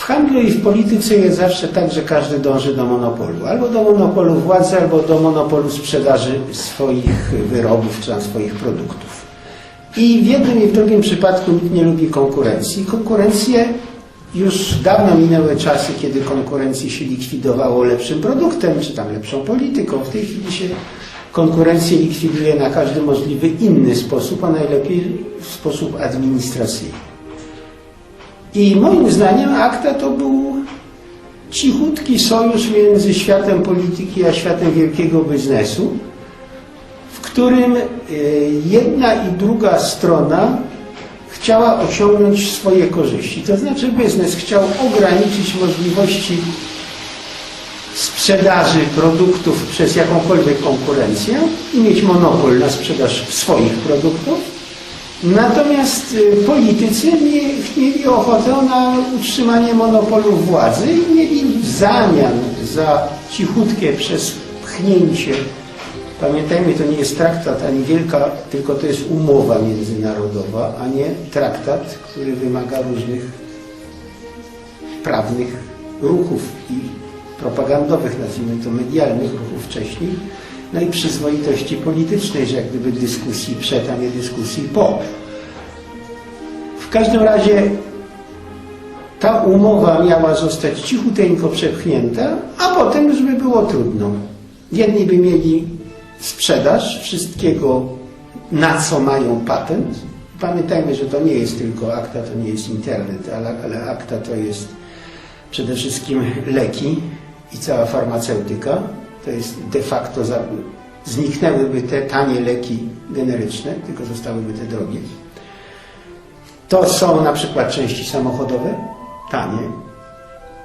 W handlu i w polityce jest zawsze tak, że każdy dąży do monopolu. Albo do monopolu władzy, albo do monopolu sprzedaży swoich wyrobów czy swoich produktów. I w jednym i w drugim przypadku nikt nie lubi konkurencji. Konkurencję już dawno minęły czasy, kiedy konkurencję się likwidowało lepszym produktem, czy tam lepszą polityką. W tej chwili się konkurencję likwiduje na każdy możliwy inny sposób, a najlepiej w sposób administracyjny. I moim zdaniem akta to był cichutki sojusz między światem polityki a światem wielkiego biznesu, w którym y, jedna i druga strona chciała osiągnąć swoje korzyści. To znaczy biznes chciał ograniczyć możliwości sprzedaży produktów przez jakąkolwiek konkurencję i mieć monopol na sprzedaż swoich produktów. Natomiast y, politycy mie- mieli ochotę na utrzymanie monopolu władzy i mieli w zamian za cichutkie przez pchnięcie Pamiętajmy, to nie jest traktat ani wielka, tylko to jest umowa międzynarodowa, a nie traktat, który wymaga różnych prawnych ruchów i propagandowych, nazwijmy to medialnych ruchów wcześniej, no i przyzwoitości politycznej, że jak gdyby dyskusji przed, a nie dyskusji po. W każdym razie ta umowa miała zostać cichuteńko przepchnięta, a potem już by było trudno. Jedni by mieli sprzedaż wszystkiego, na co mają patent. Pamiętajmy, że to nie jest tylko akta, to nie jest internet, ale, ale akta to jest przede wszystkim leki i cała farmaceutyka. To jest de facto, za, zniknęłyby te tanie leki generyczne, tylko zostałyby te drogie. To są na przykład części samochodowe, tanie.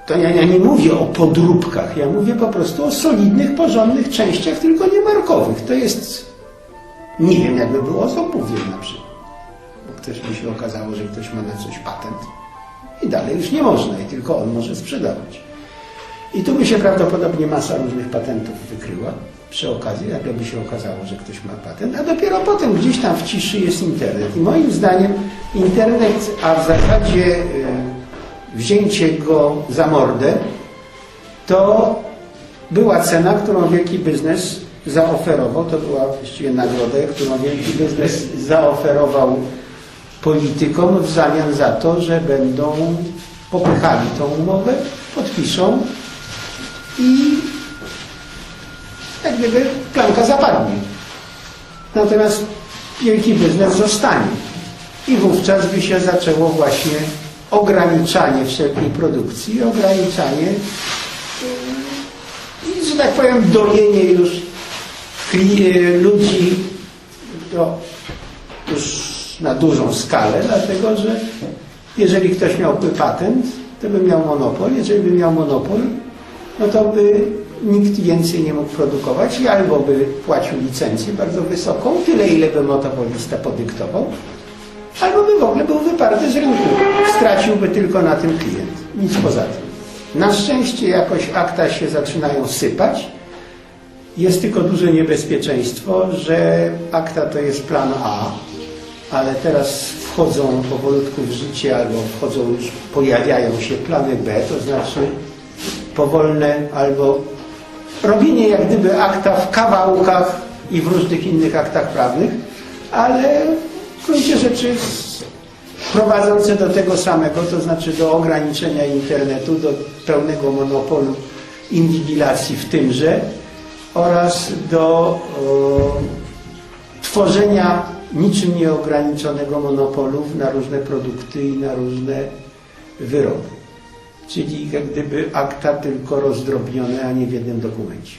To ja, ja nie mówię o podróbkach, ja mówię po prostu o solidnych, porządnych częściach, tylko nie markowych. To jest, nie wiem, jakby było z obuwiem na przykład. Bo ktoś by się okazało, że ktoś ma na coś patent i dalej już nie można i tylko on może sprzedawać. I tu by się prawdopodobnie masa różnych patentów wykryła przy okazji, nagle by się okazało, że ktoś ma patent, a dopiero potem gdzieś tam w ciszy jest internet. I moim zdaniem internet, a w zasadzie y, wzięcie go za mordę, to była cena, którą wielki biznes zaoferował, to była właściwie nagroda, którą wielki biznes zaoferował politykom w zamian za to, że będą popychali tą umowę, podpiszą i jak gdyby klamka zapadnie. Natomiast wielki biznes zostanie. I wówczas by się zaczęło właśnie ograniczanie wszelkiej produkcji, ograniczanie yy, i, że tak powiem, dojenie już kli- ludzi do, już na dużą skalę, dlatego że jeżeli ktoś miałby patent, to by miał monopol. Jeżeli by miał monopol, no to by nikt więcej nie mógł produkować i albo by płacił licencję bardzo wysoką, tyle ile by monopolista podyktował, albo by w ogóle był wyparty z rynku. Straciłby tylko na tym klient. Nic poza tym. Na szczęście jakoś akta się zaczynają sypać. Jest tylko duże niebezpieczeństwo, że akta to jest plan A, ale teraz wchodzą powolutku w życie albo wchodzą już, pojawiają się plany B, to znaczy powolne albo robienie jak gdyby akta w kawałkach i w różnych innych aktach prawnych, ale w gruncie rzeczy prowadzące do tego samego, to znaczy do ograniczenia internetu, do pełnego monopolu inwigilacji w tymże oraz do o, tworzenia niczym nieograniczonego monopolu na różne produkty i na różne wyroby. Czyli jak gdyby akta tylko rozdrobnione, a nie w jednym dokumencie.